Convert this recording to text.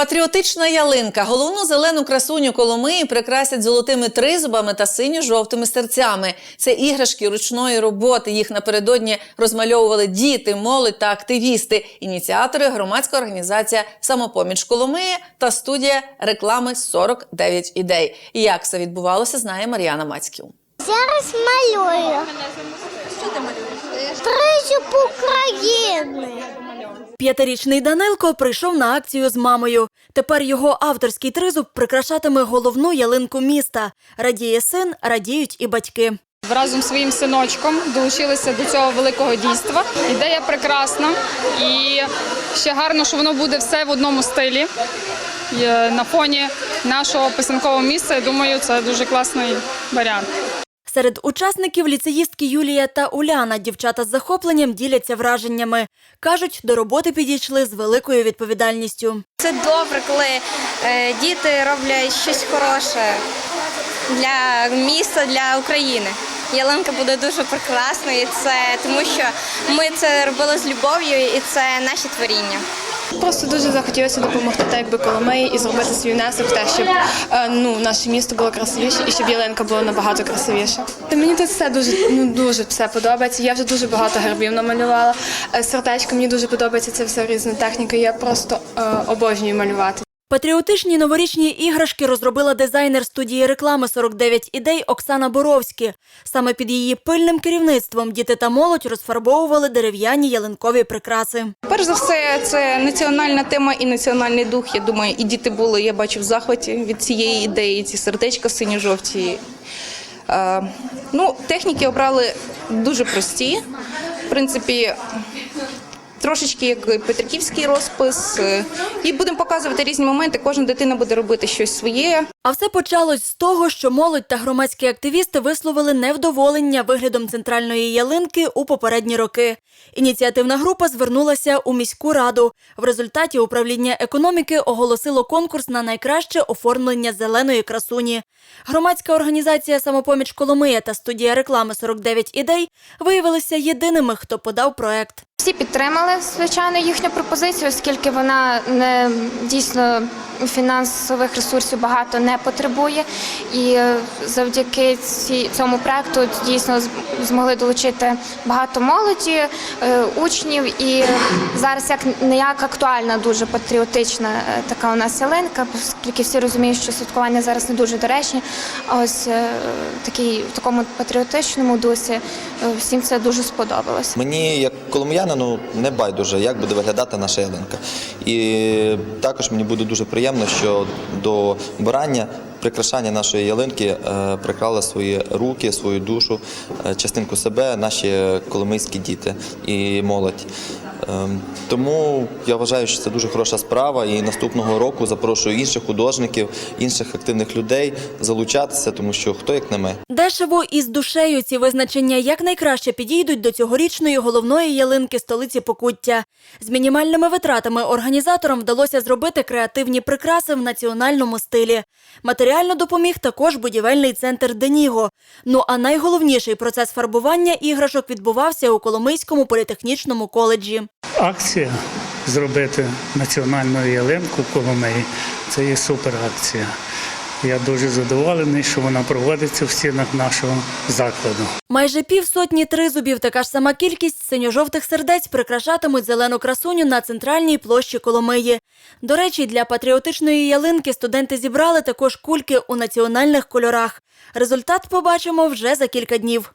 Патріотична ялинка. Головну зелену красуню Коломиї прикрасять золотими тризубами та синьо-жовтими серцями. Це іграшки ручної роботи. Їх напередодні розмальовували діти, молодь та активісти. Ініціатори громадська організація Самопоміч Коломиї та студія реклами 49 ідей. Як це відбувалося, знає Мар'яна Мацьків. Зараз малюю. Що ти малюєш? Тризуб України. П'ятирічний Данилко прийшов на акцію з мамою. Тепер його авторський тризуб прикрашатиме головну ялинку міста. Радіє син, радіють і батьки. Разом з своїм синочком долучилися до цього великого дійства. Ідея прекрасна і ще гарно, що воно буде все в одному стилі. На фоні нашого писанкового місця, я думаю, це дуже класний варіант. Серед учасників ліцеїстки Юлія та Уляна дівчата з захопленням діляться враженнями. Кажуть, до роботи підійшли з великою відповідальністю. Це добре, коли е, діти роблять щось хороше для міста, для України. Ялинка буде дуже прекрасною, це тому що ми це робили з любов'ю, і це наші творіння. Просто дуже захотілося допомогти так, якби Коломиї і зробити свій внесок те, щоб е, ну, наше місто було красивіше і щоб ялинка була набагато красивіша. Мені тут все дуже ну дуже все подобається. Я вже дуже багато гербів намалювала. Е, Сердечко мені дуже подобається це все різна техніка. Я просто е, обожнюю малювати. Патріотичні новорічні іграшки розробила дизайнер студії реклами 49 ідей Оксана Боровські. Саме під її пильним керівництвом діти та молодь розфарбовували дерев'яні ялинкові прикраси. Перш за все, це національна тема і національний дух. Я думаю, і діти були, я бачу, в захваті від цієї ідеї, ці сердечка синьо-жовті. Е, ну, техніки обрали дуже прості. В принципі, трошечки як петриківський розпис. Е, І будемо показувати різні моменти. Кожна дитина буде робити щось своє. А все почалось з того, що молодь та громадські активісти висловили невдоволення виглядом центральної ялинки у попередні роки. Ініціативна група звернулася у міську раду. В результаті управління економіки оголосило конкурс на найкраще оформлення зеленої красуні. Громадська організація Самопоміч Коломия та студія реклами 49 ідей виявилися єдиними, хто подав проект. Всі підтримали звичайно їхню пропозицію, оскільки вона не дійсно фінансових ресурсів багато не потребує. І е, завдяки цьому проекту дійсно змогли долучити багато молоді, е, учнів. І зараз як не як актуальна, дуже патріотична е, така у нас ялинка, оскільки всі розуміють, що святкування зараз не дуже доречні. Ось такий в такому патріотичному дусі всім це дуже сподобалось. Мені, як коломиянину, не байдуже, як буде виглядати наша ялинка. І також мені буде дуже приємно, що до обирання, прикрашання нашої ялинки е, прикрали свої руки, свою душу, е, частинку себе, наші коломийські діти і молодь. Ем, Тому я вважаю, що це дуже хороша справа. І наступного року запрошую інших художників, інших активних людей залучатися, тому що хто як не ми. Дешево і з душею ці визначення якнайкраще підійдуть до цьогорічної головної ялинки столиці Покуття. З мінімальними витратами організаторам вдалося зробити креативні прикраси в національному стилі. Матеріально допоміг також будівельний центр Деніго. Ну а найголовніший процес фарбування іграшок відбувався у Коломийському політехнічному коледжі. Акція зробити національну ялинку в Коломиї. Це є супер акція. Я дуже задоволений, що вона проводиться в стінах нашого закладу. Майже півсотні тризубів, така ж сама кількість синьо-жовтих сердець прикрашатимуть зелену красуню на центральній площі Коломиї. До речі, для патріотичної ялинки студенти зібрали також кульки у національних кольорах. Результат побачимо вже за кілька днів.